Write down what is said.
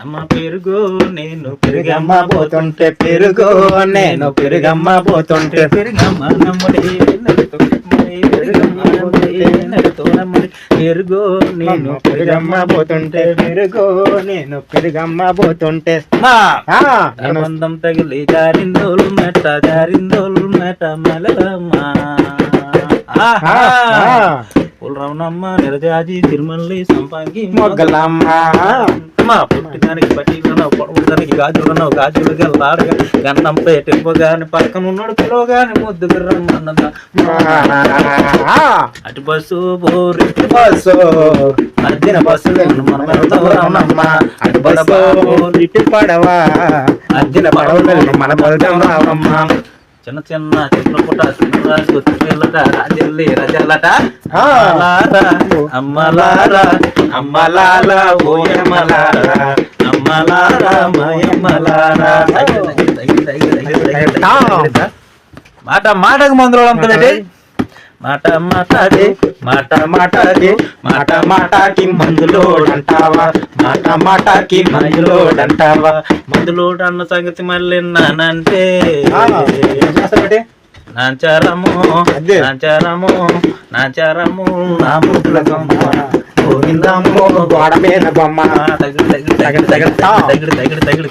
అమ్మ పెరుగు నేను పెరుగమ్మ పోతుంటే పెరుగు నేను పెరుగమ్మ పోతుంటే పెరుగమ్మ నమ్ముడి. పెరుగు నేను పెరుగమ్మ పోతుంటే పెరుగు నేను పెరుగమ్మ పోతుంటే. బంధం తగిలి జారిందోలు మెట్ట జారిందోలు మెట్ట మెలరమ్మా ఆ, ఆ. పులరవనమ్మ నిరజాజి తిరుమల్లి సంపంగి మొగ్గలమ్మ. మా పుట్టినానికి పట్టికన్నావు పొడవుదానికి గాజులన్నావు గాజులుగా లాడగా గన్నం పేటివ్వ గాని పక్కన ఉన్నాడు పిలో గాని ముద్దు రమ్మన్నదా. అటు బస్సు బోరి బస్సు. అర్జున బస్సు మనం వెళ్తాం అటు బస్సు ఇటు పడవ. అర్జున పడవలు మన బలితం రావమ్మా చిన్న చిన్న చిత్రపుట సింహరాజు పిల్లట రాజల్లి రజలట. అమ్మలారా అమ్మలారా అమ్మలారా ఓయమ్మలారా అమ్మలారా మాయమ్మలారా మాట మాటకు మందులు అంత పెట్టి మాట మాటాడి మాట మాటాడి మాట మాటకి మందులోడంటావా మాట మాటకి మందులోడంటావా మందులోడు అన్న సంగతి మళ్ళీ నానంటే. చేస్తావు నాచారము. నాచారము నాచారము నా గమ్మ. గోవిందమ్మో గోడ మీద బొమ్మ తగిడి తగిడి తగిడి తగిడి తగిడి తగిడి